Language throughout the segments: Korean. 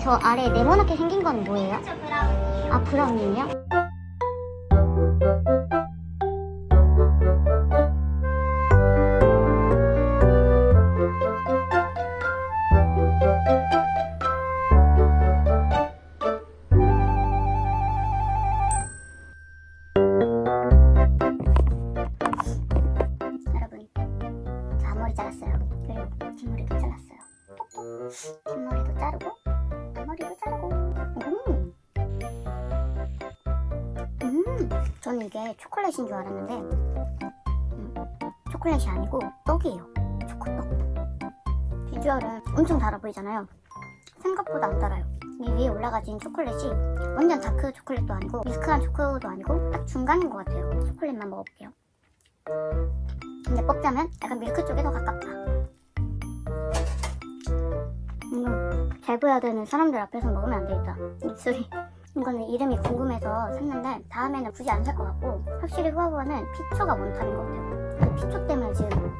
저 아래 네모나게 생긴 건 뭐예요? 저 브라운. 아 브라운이에요? 여러분, 저 앞머리 잘랐어요. 그리고 뒷머리도 잘랐어요. 뒷머리도 자르고 앞 머리도 자르고. 음. 음, 저는 이게 초콜릿인 줄 알았는데 음, 초콜릿이 아니고 떡이에요. 초코떡. 비주얼은 엄청 달아 보이잖아요. 생각보다 안 달아요. 이 위에 올라가진 초콜릿이 완전 다크 초콜릿도 아니고 미스크한 초코도 아니고 딱 중간인 것 같아요. 초콜릿만 먹어볼게요. 근데 뽑자면 약간 밀크 쪽에 더 가깝다. 이거 잘 보여야 되는 사람들 앞에서 먹으면 안 되겠다. 입술이. 이거는 이름이 궁금해서 샀는데 다음에는 굳이 안 살 것 같고 확실히 후아후아는 피초가 원탑인 것 같아요. 그 피초 때문에 지금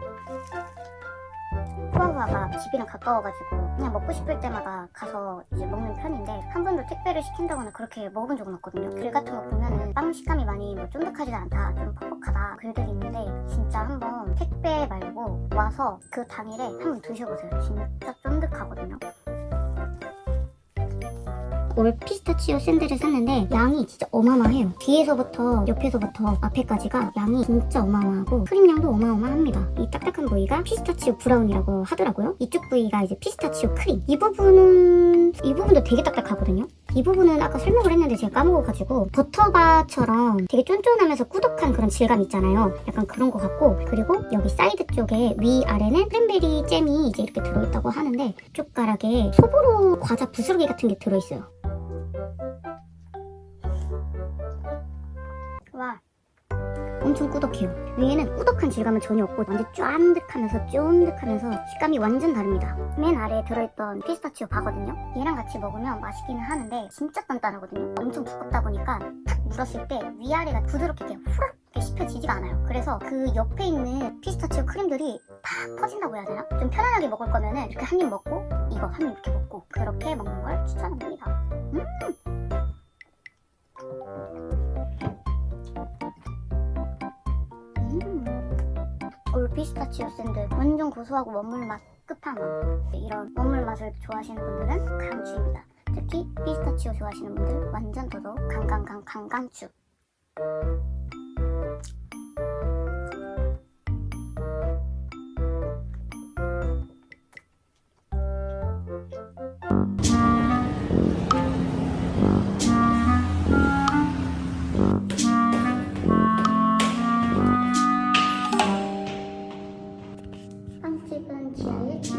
후아후아가 집이랑 가까워가지고 그냥 먹고 싶을 때마다 가서 이제 먹는 편인데 한 번도 택배를 시킨다거나 그렇게 먹어본 적은 없거든요. 글 같은 거 보면은 빵 식감이 많이 뭐 쫀득하지 않다, 좀 퍽퍽하다 글들이 있는데 진짜 한번 택배 말고 와서 그 당일에 한번 드셔보세요. 진짜 쫀득하거든요. 올 피스타치오 샌들을 샀는데 양이 진짜 어마어마해요. 뒤에서부터 옆에서부터 앞에까지가 양이 진짜 어마어마하고 크림량도 어마어마합니다. 이 딱딱한 부위가 피스타치오 브라운이라고 하더라고요. 이쪽 부위가 이제 피스타치오 크림. 이 부분은 이 부분도 되게 딱딱하거든요. 이 부분은 아까 설명을 했는데 제가 까먹어가지고 버터바처럼 되게 쫀쫀하면서 꾸덕한 그런 질감 있잖아요. 약간 그런 것 같고 그리고 여기 사이드 쪽에 위 아래는 크랜베리 잼이 이제 이렇게 들어있다고 하는데 쪽 가락에 소보로 과자 부스러기 같은 게 들어있어요. 엄청 꾸덕해요. 위에는 꾸덕한 질감은 전혀 없고 완전 쫀득하면서 쫀득하면서 식감이 완전 다릅니다. 맨 아래에 들어있던 피스타치오 바거든요. 얘랑 같이 먹으면 맛있기는 하는데 진짜 단단하거든요. 엄청 두껍다 보니까 탁 물었을 때 위아래가 부드럽게 후루룩 이렇게 씹혀지지가 않아요. 그래서 그 옆에 있는 피스타치오 크림들이 팍 퍼진다고 해야 되나? 좀 편안하게 먹을 거면은 이렇게 한 입 먹고 이거 한 입 이렇게 먹고 그렇게 먹는 걸 추천합니다. 음. 피스타치오 샌드 완전 고소하고 원물 맛 끝판왕. 이런 원물 맛을 좋아하시는 분들은 강추입니다. 특히 피스타치오 좋아하시는 분들 완전 더더욱 강강강 강강추 빵집은 지하 1층에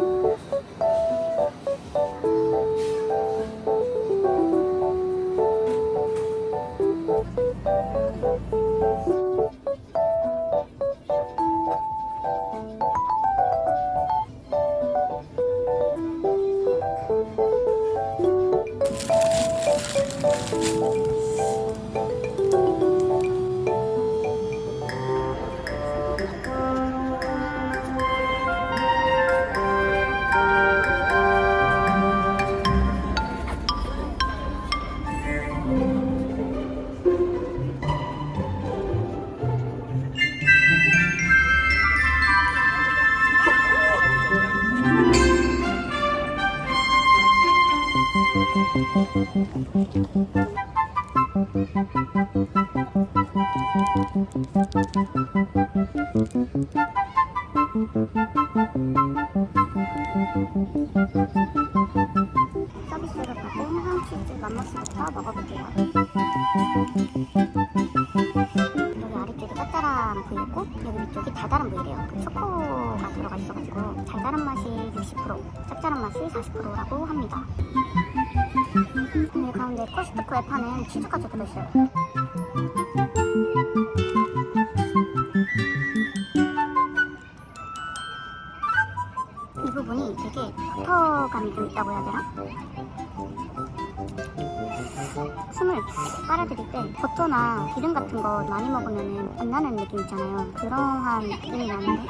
있 서비스를 받고 해상치즈 맘머스부터 먹어볼게요. 여기 아래쪽이 짭짤한 부위고 여기 위쪽이 달달한 부위래요. 그 초코가 들어가 있어가지고 달달한 맛이 60% 짭짤한 맛이 40%라고 합니다 여기 가운데 코스트코에 파는 치즈까지 들어있어요 이 부분이 되게 버터감이 좀 있다고 해야 되나? 빨아들일 때 버터나 기름 같은 거 많이 먹으면 안 나는 느낌 있잖아요. 그러한 느낌이 나는데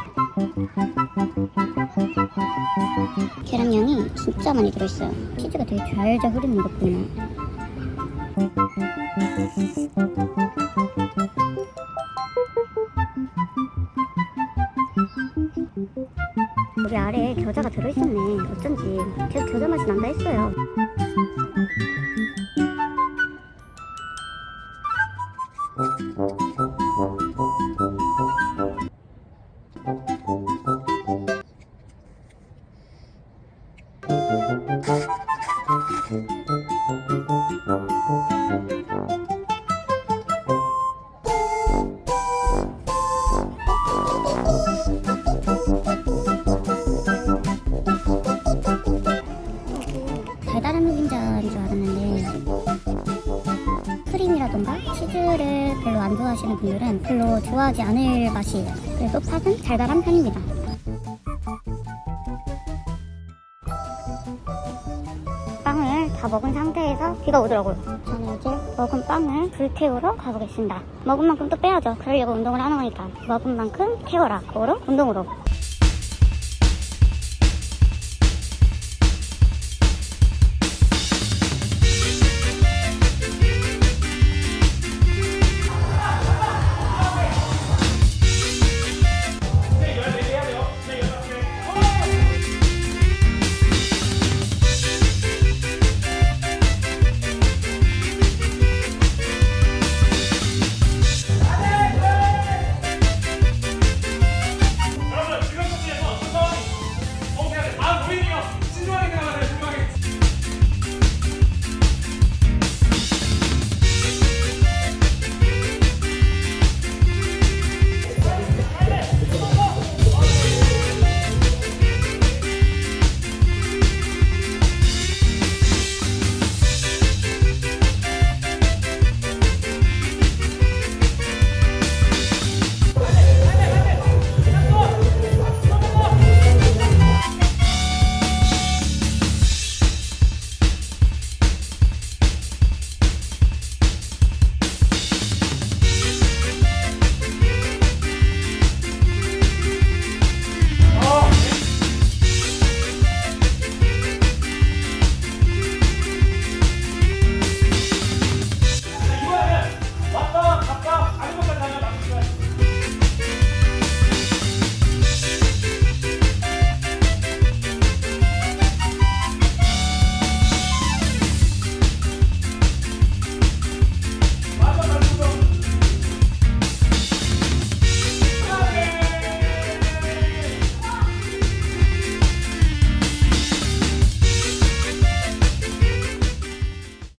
계란량이 진짜 많이 들어있어요. 치즈가 되게 잘잘 흐르는 것 보이나요? 여기 아래에 겨자가 들어있었네. 어쩐지 계속 겨자 맛이 난다 했어요. 안 분들은 별로 좋아하지 않을 맛이에요. 그래도 팥은 달달한 편입니다. 빵을 다 먹은 상태에서 비가 오더라고요. 저는 이제 먹은 빵을 불태우러 가보겠습니다. 먹은 만큼 또 빼야죠. 그러려고 운동을 하는 거니까. 먹은 만큼 태워라. 그거로 운동으로